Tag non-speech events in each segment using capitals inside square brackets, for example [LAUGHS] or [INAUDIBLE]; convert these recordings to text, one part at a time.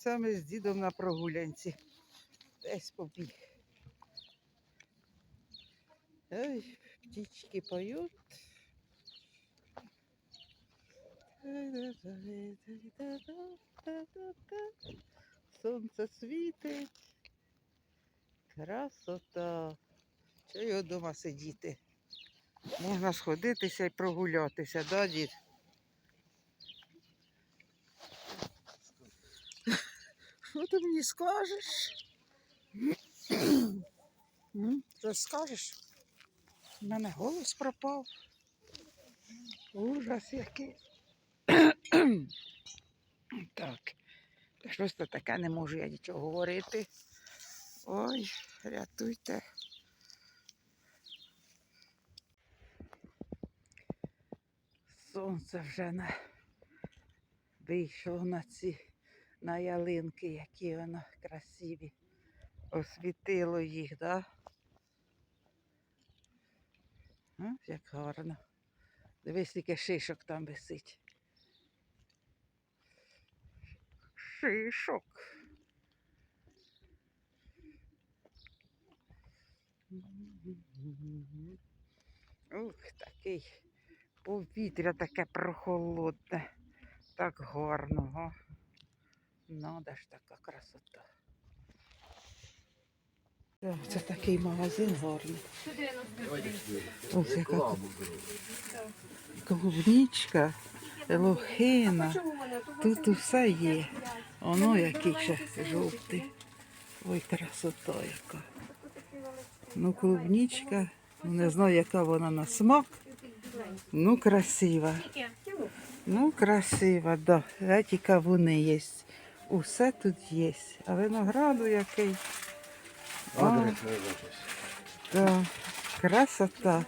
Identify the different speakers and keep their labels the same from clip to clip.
Speaker 1: Це ми з дідом на прогулянці. Десь побіг. Ой, птички поють. Сонце світить. Красота. Що його вдома сидіти? Можна сходитися і прогулятися, да, дід? Що ти мені скажеш? Що скажеш? У мене голос пропав. Ужас який. так. Та щось то таке не можу я нічого говорити. Ой, рятуйте. Сонце вже на... вийшло на ці на ялинки, які воно красиві. Освітило їх, да? Як гарно. Дивись, скільки шишок там висить. Шишок. Ух, такий повітря таке прохолодне. Так гарно, га. Надо ж така красота. Це такий магазин гарний. Ось яка клубничка, лохина. Тут усе є. Воно який ще жовтий. Ой, красота яка. Ну, клубничка, ну, не знаю, яка вона на смак. Ну, красива. Ну, красива, да. Еті кавуни є. Усе тут є. А винограду який. А, да. Красота.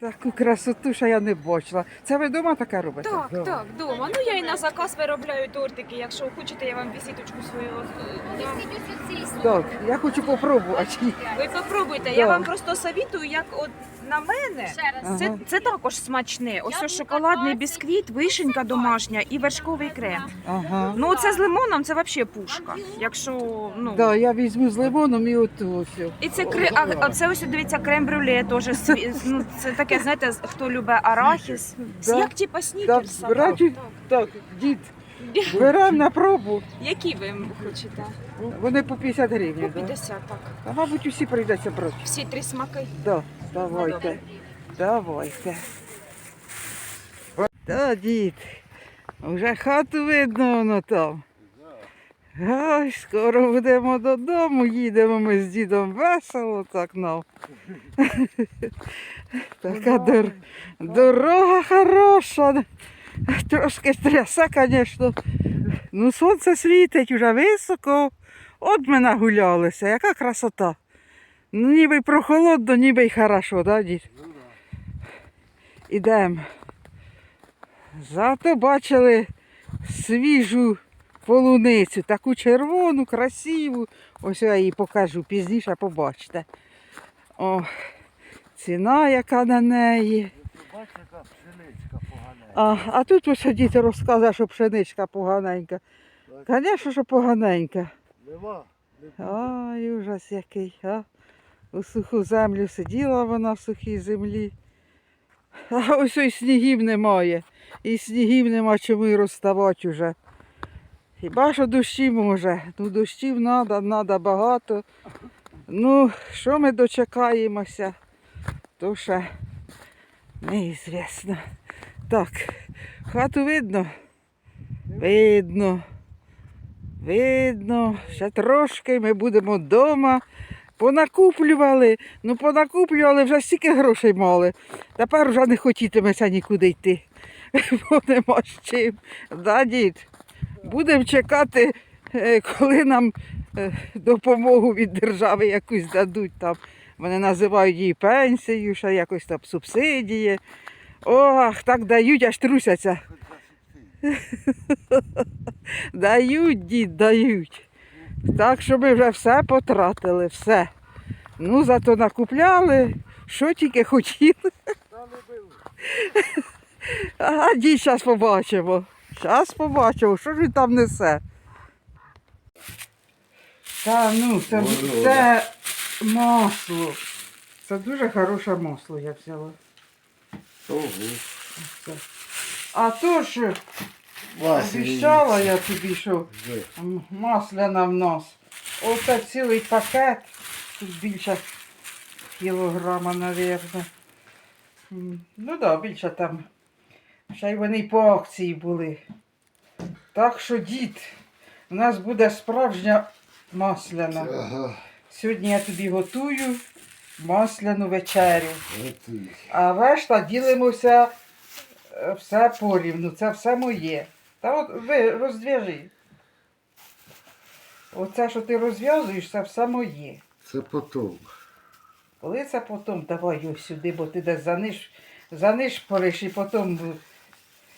Speaker 1: Таку красоту, що я не бачила. Це ви вдома таке робите?
Speaker 2: Так, так, вдома. Ну я і на заказ виробляю тортики. Якщо хочете, я вам візиточку свою. е, дам.
Speaker 1: Так, я хочу попробувати.
Speaker 2: Ви попробуйте. Я вам просто совітую, як от на мене.
Speaker 1: Ага.
Speaker 2: Це, це також смачне. Ось ось шоколадний бісквіт, вишенька домашня і вершковий крем.
Speaker 1: Ага.
Speaker 2: Ну це з лимоном, це взагалі пушка. Якщо ну
Speaker 1: Да, я візьму з лимоном і оту ось.
Speaker 2: і це кре... а, а це ось дивіться крем брюле теж сві- [LAUGHS] ну, це таке, знаєте, хто любить арахіс.
Speaker 1: Да.
Speaker 2: Як типа
Speaker 1: Так,
Speaker 2: снікерса.
Speaker 1: брати, так, дід, беремо на пробу.
Speaker 2: Які ви хочете?
Speaker 1: Вони по 50 гривень.
Speaker 2: По
Speaker 1: Да?
Speaker 2: 50, так.
Speaker 1: А мабуть, усі прийдеться брати.
Speaker 2: Всі три смаки.
Speaker 1: Да, давайте. Давайте. Да, дід. Вже хату видно воно там. Ой, скоро будемо додому, їдемо ми з дідом весело так нам. [LAUGHS] Така дор... дорога хороша. Трошки трясе, звісно. Ну, сонце світить вже високо. От ми нагулялися, яка красота. Ну, ніби й прохолодно, ніби й хорошо, да, дід? Ідемо. Зато бачили свіжу полуницю, таку червону, красиву. Ось я її покажу, пізніше побачите. О, ціна, яка на неї.
Speaker 3: Бачиш, яка пшеничка поганенька.
Speaker 1: А, а тут ось дід розказує, що пшеничка поганенька. Звісно, що поганенька.
Speaker 3: Нема.
Speaker 1: Ай, ужас який, а? У суху землю сиділа вона в сухій землі. А ось і снігів немає. І снігів нема чому й розставати уже. Хіба що дощі може. Ну дощів треба, треба багато. Ну, що ми дочекаємося, то ще неізвісно. Так, хату видно? Видно. Видно, ще трошки ми будемо вдома. Понакуплювали, ну понакуплювали, вже стільки грошей мали. Тепер вже не хотітиметься нікуди йти. [LAUGHS] Бо нема з чим. Да, дід? Будемо чекати, е, коли нам е, допомогу від держави якусь дадуть там. Вони називають її пенсією, ще якось там субсидії. Ох, так дають, аж трусяться. [LAUGHS] Дають, дід, дають. Так що ми вже все потратили, все. Ну, зато накупляли, що тільки хотіли. [LAUGHS] А дід зараз побачимо. Зараз побачимо, що ж він там несе. Та ну, це, це масло. Це дуже хороше масло я взяла.
Speaker 3: Ого.
Speaker 1: А то ж обіцяла я тобі, що масляна в нас. Оце цілий пакет. Тут більше кілограма, мабуть. Ну так, да, більше там. Ще й вони по акції були. Так що, дід, у нас буде справжня масляна.
Speaker 3: Ага.
Speaker 1: Сьогодні я тобі готую масляну вечерю.
Speaker 3: Готуй.
Speaker 1: А решта ділимося е, все порівну. Це все моє. Та от ви розв'яжи. Оце, що ти розв'язуєш, це все моє.
Speaker 3: Це потом.
Speaker 1: Коли це потім, давай його сюди, бо ти десь заниш, занишпориш і потім.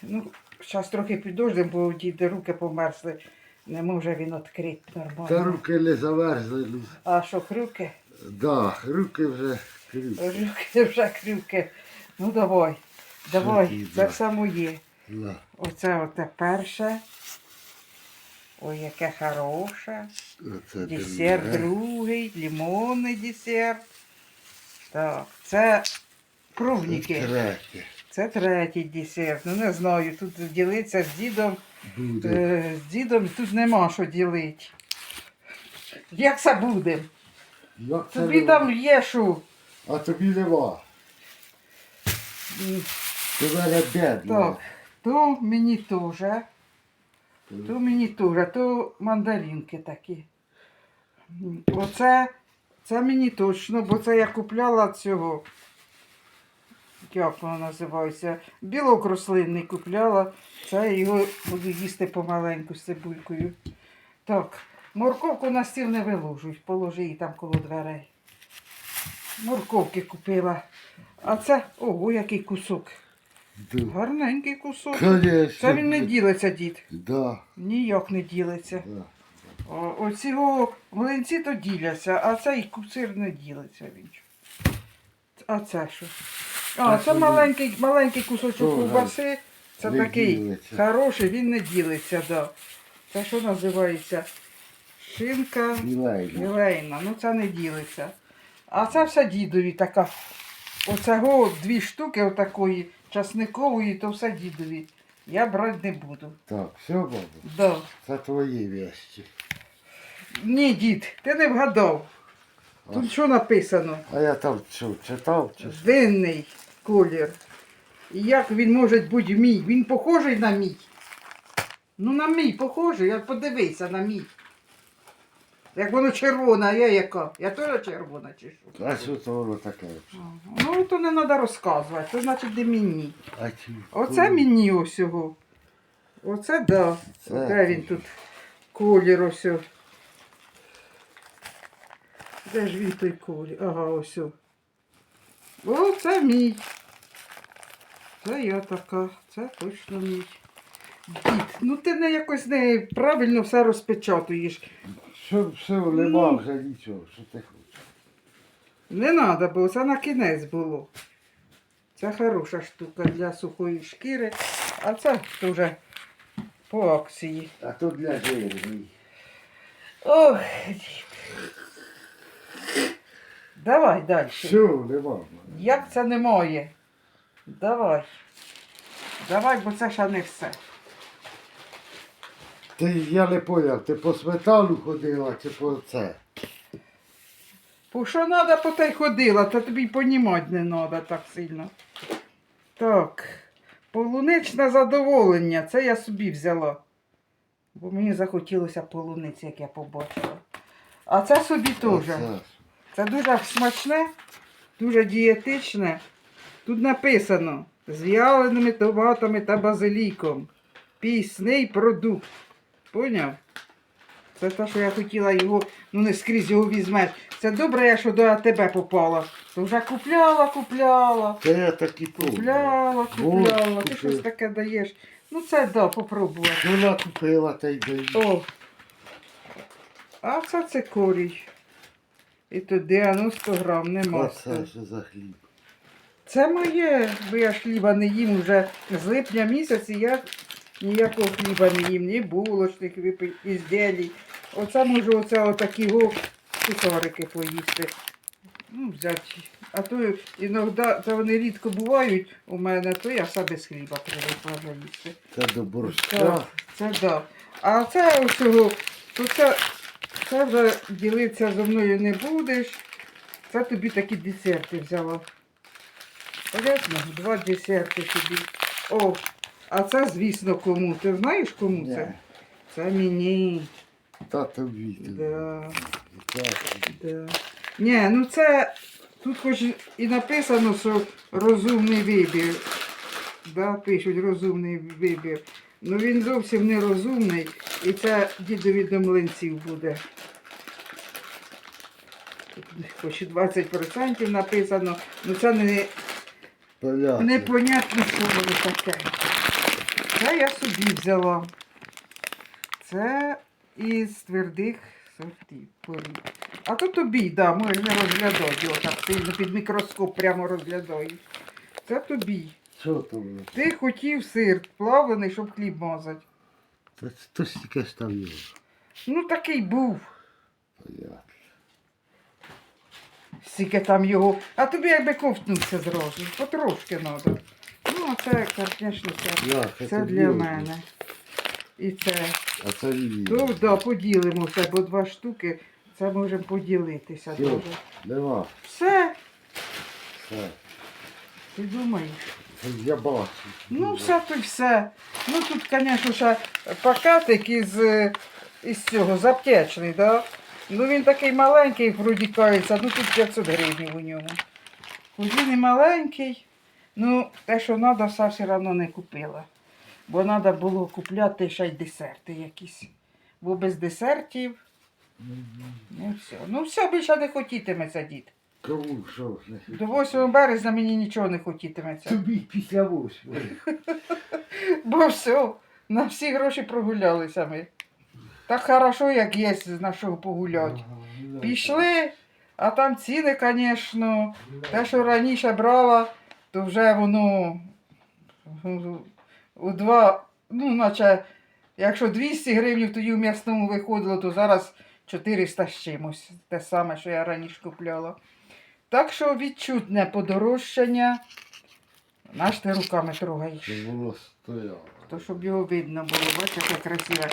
Speaker 1: Ну, зараз трохи підождемо, бо діда руки померзли. Не може він відкрити
Speaker 3: Та
Speaker 1: нормально.
Speaker 3: руки не замерзли. ну.
Speaker 1: А що хрюки?
Speaker 3: Да, руки вже крізь.
Speaker 1: Руки вже хрюки. Ну давай, давай,
Speaker 3: ти,
Speaker 1: це
Speaker 3: да.
Speaker 1: все моє.
Speaker 3: Да.
Speaker 1: Оце оте перше. Ой, яке хороше.
Speaker 3: Оце
Speaker 1: Десерт
Speaker 3: друге.
Speaker 1: другий, лимонний десерт. Так, це пробники.
Speaker 3: Третє.
Speaker 1: Це третій десерт. Ну не знаю, тут ділитися з дідом. Е, з дідом тут нема що ділити. Як це буде?
Speaker 3: Як це
Speaker 1: Тобі
Speaker 3: нема?
Speaker 1: там є що.
Speaker 3: А тобі нема.
Speaker 1: М,
Speaker 3: Ти в мене бідна.
Speaker 1: Так, то мені теж. То мені теж, то мандаринки такі. М, Оце, це мені точно, бо це я купляла цього. Як воно називається? Білок рослинний купляла. Це його буду їсти помаленьку з цибулькою. Так, морковку на стіл не виложуй, положи її там коло дверей. Морковки купила. А це, ого, який кусок.
Speaker 3: Да.
Speaker 1: Гарненький кусок.
Speaker 3: Конечно.
Speaker 1: Це він не ділиться, дід.
Speaker 3: Да,
Speaker 1: Ніяк не ділиться.
Speaker 3: да.
Speaker 1: О- Оці його млинці то діляться, а цей куцир не ділиться він. А це що? А, це маленький, маленький кусочок ковбаси. Це
Speaker 3: не
Speaker 1: такий
Speaker 3: ділиться.
Speaker 1: хороший, він не ділиться, да. Це що називається? Шинка
Speaker 3: Мілейна.
Speaker 1: Мілейна. Ну це не ділиться. А це все дідові така. Оцього дві штуки отакої часникової, то все дідові. Я брати не буду.
Speaker 3: Так, все, баба.
Speaker 1: Да.
Speaker 3: Це твої вещі.
Speaker 1: Ні, дід, ти не вгадав. Тут що написано?
Speaker 3: А я там що, читав? Чи... що?
Speaker 1: Винний колір. І як він може бути мій? Він похожий на мій. Ну, на мій похожий, я подивися на мій. Як воно червона, а я яка? Я теж червона чи що?
Speaker 3: А що то воно таке?
Speaker 1: Ну, то не треба розказувати, то значить не мені.
Speaker 3: А чи...
Speaker 1: Оце мені ось його. Оце да.
Speaker 3: Це
Speaker 1: Де він тут колір ось. Де ж він той колір? Ага, ось. О. Це мій. Це я така, це точно мій. Дід, ну ти не якось не правильно все розпечатуєш.
Speaker 3: Що, все,
Speaker 1: Ну.
Speaker 3: вже нічого, що ти хочеш.
Speaker 1: Не треба, бо це на кінець було. Це хороша штука для сухої шкіри, а це теж по акції.
Speaker 3: А то для жирний.
Speaker 1: Ох, дід. Давай далі.
Speaker 3: Все, нема.
Speaker 1: Як це немає? Давай. Давай, бо це ще не все.
Speaker 3: Ти, я не поняв, ти по сметану ходила чи по це?
Speaker 1: По що треба, по те й ходила, то тобі й понімати не треба так сильно. Так, полуничне задоволення, це я собі взяла. Бо мені захотілося полуниці, як я побачила. А це собі теж. Це дуже смачне, дуже дієтичне. Тут написано з в'яленими томатами та базиліком. Пісний продукт. Поняв? Це те, що я хотіла його, ну не скрізь його візьмеш. Це добре, я що до АТБ попала. То вже купляла, купляла,
Speaker 3: Це я так і пробував.
Speaker 1: купляла, купляла.
Speaker 3: От,
Speaker 1: Ти щось таке даєш. Ну це да, попробувати.
Speaker 3: Вона купила та й дає.
Speaker 1: О. А це цикорій. І тут 90 грам, нема.
Speaker 3: А це що за хліб?
Speaker 1: Це моє, бо я ж хліба не їм вже з липня місяця, я ніякого хліба не їм, ні булочних випи- ізделій. Оце можу оце отакі го сухарики поїсти. Ну, взяти. А то іноді, це вони рідко бувають у мене, то я все без хліба привикла їсти.
Speaker 3: Це до борща.
Speaker 1: Так, це да. А це усього, то це, це вже ділитися зі мною не будеш. Це тобі такі десерти взяла. Понятно? Два десерти тобі. О, а це, звісно, кому. Ти знаєш, кому це?
Speaker 3: Ні.
Speaker 1: Це мені.
Speaker 3: Та тобі.
Speaker 1: Да, да. Ні, ну це тут хоч і написано, що розумний вибір. Да, пишуть розумний вибір. Ну він зовсім не розумний. І це дідові до млинців буде. Хоч 20% написано. Ну це не,
Speaker 3: Понятно.
Speaker 1: непонятно, що воно таке. Це я собі взяла. Це із твердих сортів. порід. А то тобі, да, можеш не розглядати його так сильно під мікроскоп прямо розглядаєш. Це тобі.
Speaker 3: Що то?
Speaker 1: Ти хотів сир плавлений, щоб хліб мазати.
Speaker 3: Та то стільки ж там є.
Speaker 1: Ну такий був. Стільки там його. А тобі якби ковтнувся зразу. Потрошки треба. Ну, а це, звісно, це,
Speaker 3: На,
Speaker 1: це
Speaker 3: тобі
Speaker 1: для
Speaker 3: ось.
Speaker 1: мене. І це.
Speaker 3: А це її.
Speaker 1: Ну, да, поділимося, бо два штуки. Це можемо поділитися.
Speaker 3: Все.
Speaker 1: дуже.
Speaker 3: Нема.
Speaker 1: Все,
Speaker 3: Все.
Speaker 1: ти думаєш?
Speaker 3: Я бачу.
Speaker 1: Ну, все то й все. Ну тут, звісно, ще пакетик із, е, із цього заптечний, да? Ну він такий маленький, вроді кається, ну тут 500 гривень у ньому. Він і маленький, ну те, що треба, все все одно не купила. Бо треба було купляти ще й десерти якісь. Бо без десертів, ну все. Ну все, більше не хотітиметься, дід.
Speaker 3: Кому що? ж
Speaker 1: До 8 березня мені нічого не хотітиметься.
Speaker 3: Тобі після восьмої.
Speaker 1: Бо все, на всі гроші прогулялися ми. Так хорошо, як є на що погуляти. Пішли, а там ціни, звісно, те, що раніше брала, то вже воно ну, у два, ну, наче, якщо 200 гривень тоді в м'ясному виходило, то зараз 400 з чимось. Те саме, що я раніше купляла. Так що відчутне подорожчання. Наш ти руками трогаєш.
Speaker 3: Щоб воно стояло.
Speaker 1: То щоб його видно було, бачите, яке красиве.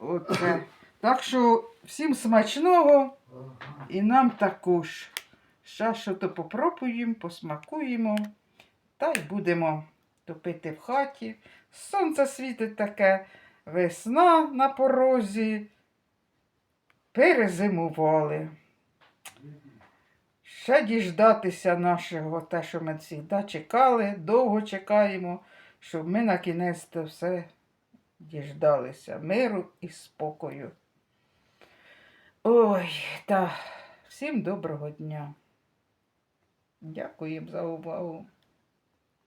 Speaker 1: Оце. Так що всім смачного і нам також. Щас що то попробуємо, посмакуємо та й будемо топити в хаті. Сонце світить таке, весна на порозі. Перезимували. Ще діждатися нашого, те, що ми завжди чекали, довго чекаємо щоб ми на кінець то все діждалися миру і спокою. Ой, та всім доброго дня. Дякую за увагу.